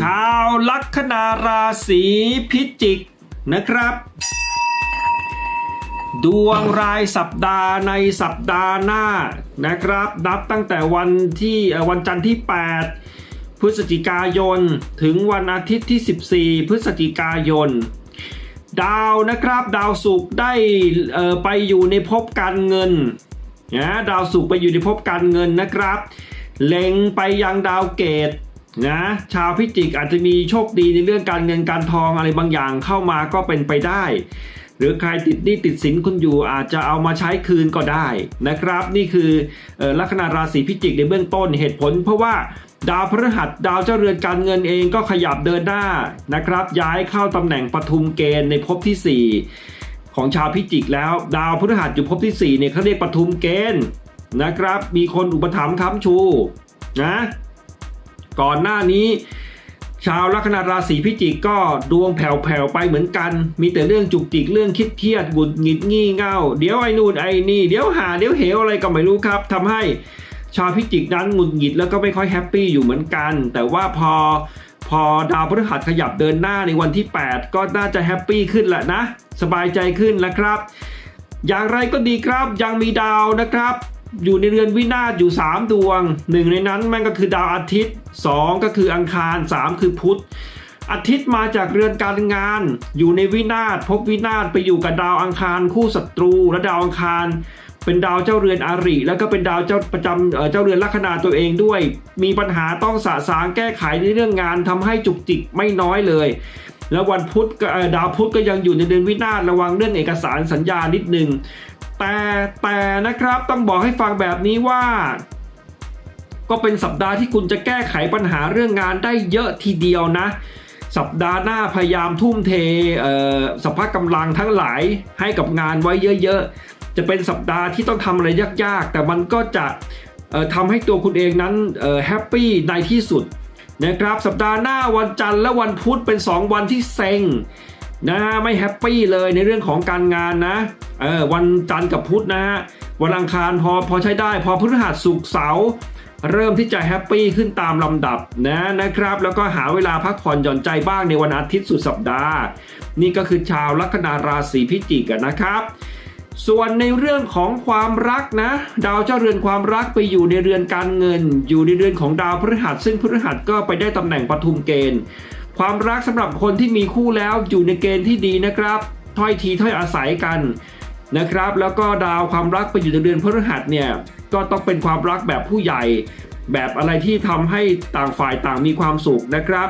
ชาวลัคนาราศีพิจิกนะครับ ดวงรายสัปดาห์ในสัปดาห์หน้านะครับ นับตั้งแต่วันที่วันจันทร์ที่ 8 พฤศจิกายน ถึงวันอาทิตย์ที่ 14 พฤศจิกายน ดาวนะครับ ดาวศุกร์ได้ไปอยู่ในภพการเงินนะดาวศุกร์ไปอยู่ในภพการเงินนะครับ เล็งไปยังดาวเกต นะชาวพิจิกอาจจะมีโชคดีในเรื่องการเงินการทองอะไรบางอย่างเข้ามาก็เป็นไปได้ หรือใครติดหนี้ติดสินคุณอยู่อาจจะเอามาใช้คืนก็ได้นะครับ นี่คืออลัคนาราศีพิจิกในเบื้องต้นเหตุผล เพราะว่าดาวพฤหัสดาวเจ้าเรือนการเงินเองก็ขยับเดินหน้านะครับ ย้ายเข้าตำแหน่งปทุมเกณฑ์ในภพที่ 4 ของชาวพิจิกแล้ว ดาวพฤหัสอยู่ภพที่4เนี่ยเขาเรียกปทุมเกณฑ์นะครับ มีคนอุปถัมภ์ค้ำชูนะ ก่อนหน้านี้ ชาวลัคนาราศีพิจิกก็ดวงแผ่วๆไปเหมือนกัน มีแต่เรื่องจุกจิกเรื่องคิดเครียดหงุดหงิดงี่เง่าเดี๋ยวไอ้นู่นไอ้นี่เดี๋ยวหาเดี๋ยวเหวอะไรก็ไม่รู้ครับทำให้ชาวพิจิกนั้นหงุดหงิดแล้วก็ไม่ค่อยแฮปปี้อยู่เหมือนกัน แต่ว่าพอพอดาวพฤหัสขยับเดินหน้าในวันที่ 8 ก็น่าจะแฮปปี้ขึ้นแหละนะ สบายใจขึ้นแล้วครับ อย่างไรก็ดีครับยังมีดาวนะครับ อยู่ในเรือนวินาศอยู่ 3 ดวง หนึ่งในนั้นมันก็คือดาวอาทิตย์ 2 ก็คืออังคาร 3 คือพุธอาทิตย์มาจากเรือนการงาน อยู่ในวินาศพบวินาศไปอยู่กับดาวอังคารคู่ศัตรู และดาวอังคาร เป็นดาวเจ้าเรือนอาริ แล้วก็เป็นดาวเจ้าประจำเอ่อเจ้าเรือนลัคนาตัวเองด้วย มีปัญหาต้องสะสางแก้ไขในเรื่องงานทำให้จุกจิกไม่น้อยเลย แล้ววันพุธก็ดาวพุธก็ยังอยู่ในเดือนวินาศระวังเรื่องเอกสารสัญญานิดนึงแต่แต่ นะครับต้องบอกให้ฟังแบบนี้ว่า ก็เป็นสัปดาห์ที่คุณจะแก้ไขปัญหาเรื่องงานได้เยอะทีเดียวนะ สัปดาห์หน้าพยายามทุ่มเทสภาพกำลังทั้งหลายให้กับงานไว้เยอะๆ จะเป็นสัปดาห์ที่ต้องทำอะไรยากๆ แต่มันก็จะทำให้ตัวคุณเองนั้นแฮปปี้ในที่สุดนะครับสัปดาห์หน้าวันจันทร์และวันพุธเป็น 2 วันที่เซ็ง นะฮะไม่แฮปปี้เลยในเรื่องของการงานนะเออวันจันทร์กับพุธนะฮะวันอังคารพอพอใช้ได้ พอพฤหัสศุกร์เสาร์เริ่มที่จะแฮปปี้ขึ้นตามลำดับนะนะครับ แล้วก็หาเวลาพักผ่อนหย่อนใจบ้างในวันอาทิตย์สุดสัปดาห์ นี่ก็คือชาวลัคนาราศีพิจิกนะครับ ส่วนในเรื่องของความรักนะ ดาวเจ้าเรือนความรักไปอยู่ในเรือนการเงิน อยู่ในเรือนของดาวพฤหัส ซึ่งพฤหัสก็ไปได้ตำแหน่งปทุมเกณฑ์ ความรักสำหรับคนที่มีคู่แล้วอยู่ในเกณฑ์ที่ดีนะครับ ถ้อยทีถ้อยอาศัยกันนะครับ แล้วก็ดาวความรักไปอยู่ในเดือนพฤหัสเนี่ยก็ต้องเป็นความรักแบบผู้ใหญ่ แบบอะไรที่ทำให้ต่างฝ่ายต่างมีความสุขนะครับ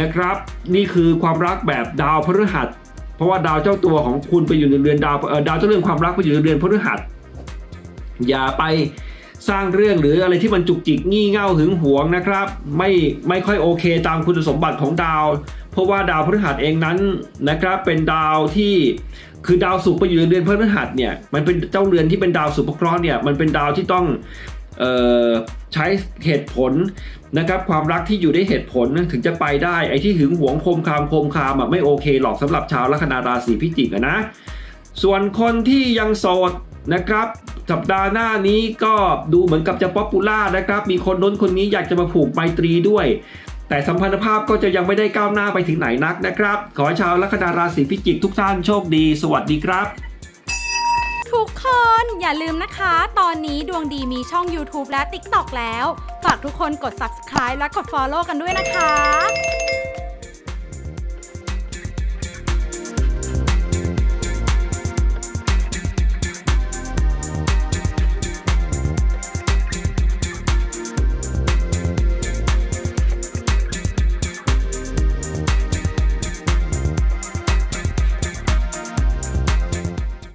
นะครับ นี่คือความรักแบบดาวพฤหัส เพราะว่าดาวเจ้าตัวของคุณไปอยู่ในเรือนดาวดาวเจ้าเรือนความรักไปอยู่ในเรือนพฤหัส อย่าไป สร้างเรื่องหรืออะไรที่มันจุกจิกงี่เง่าหึงหวงนะครับ ไม่ไม่ค่อยโอเคตามคุณสมบัติของดาว เพราะว่าดาวพฤหัสเองนั้นนะครับ เป็นดาวที่คือดาวศุกร์ไปอยู่ในเรือนพฤหัสเนี่ยมันเป็นเจ้าเรือนที่เป็นดาวสุภเคราะห์เนี่ยมันเป็นดาวที่ต้องเอ่อใช้เหตุผลนะครับความรักที่อยู่ได้เหตุผลถึงจะไปได้ไอ้ที่หึงหวงคมคามคมคามอะไม่โอเคหรอกสำหรับชาวลัคนาราศีพิจิกะนะ ส่วนคนที่ยังโสดนะครับ สัปดาห์หน้านี้ก็ดูเหมือนกับจะป๊อปปูล่านะครับ มีคนน้นคนนี้อยากจะมาผูกไมตรีด้วย แต่สัมพันธภาพก็จะยังไม่ได้ก้าวหน้าไปถึงไหนนักนะครับ ขอให้ชาวลัคนาราศีพิจิกทุกท่านโชคดี สวัสดีครับทุกคนอย่าลืมนะคะ ตอนนี้ดวงดีมีช่อง YouTube และ TikTok แล้ว ฝากทุกคนกด subscribe และกด follow กันด้วยนะคะ